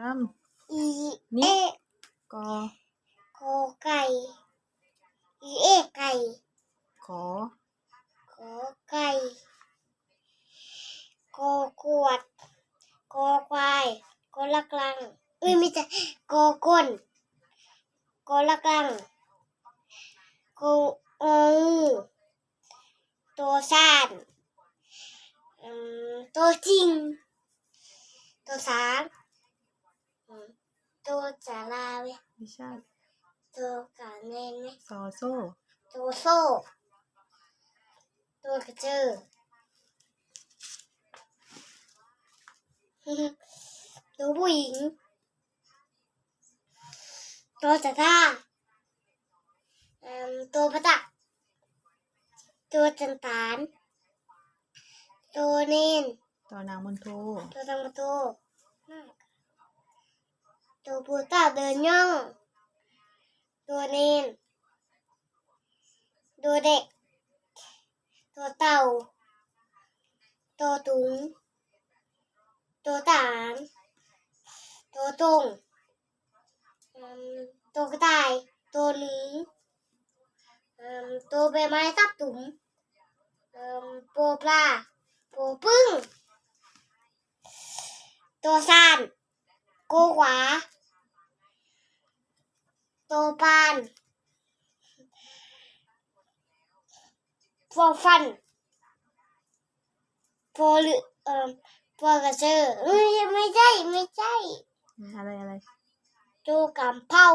สามอีนี่เอะกอโกไก่อีเอะไก่ขอขอไก่โกขวดโกควายโกละกลังเอ้ยไม่ใช่โกก้นโกละกลังโกโงูตัวซ่านอืมตัวจริงตัวสางอืม ตัวจาราเว้ยไม่ใช่ตัวกาเนนเว้ยซอโซ่ตัวโซ่ตัวกระจือตัวผู้หญิงตัวจัตาเอิ่มตัวประตักตัวจันตานตัวเนนต่อนางมนโทตัวตังประตู ตัวปูตาเดินย่อง ตัวเนนตัวเด็ก ตัวเต่า ตัวตุง ตัวตาน ตัวตงตัวกระต่าย ตัวหนูอืมตัวใบไม้ทับตุ่มอืมปูปลาปูพึ่ง ตัวซานโก ขวาตัวปานฟอฟันฟอลือเอ่อฟอกระเจอเอ้ยไม่ใช่ไม่ใช่อะไรอะไรตัวกำเผา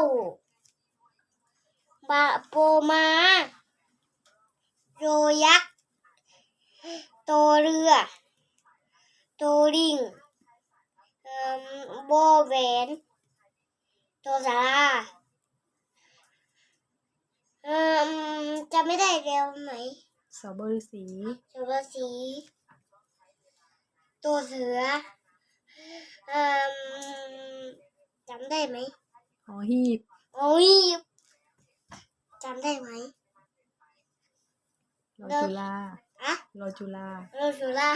บาโปมาโยยักษ์ตัวเรือตัวลิงเอ่อโบแหวนตัวสารา จะไม่ได้เร็วไหมสบวบร์สี สับสี ตัวเสืออ่อจำได้ไหมหอหีบ โอฮีบจำได้ไหมโรอจุฬาอะโรอจุฬาโรจูล่า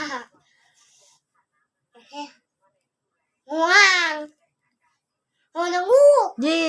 ห่วงห่วงทั้งคู่ยี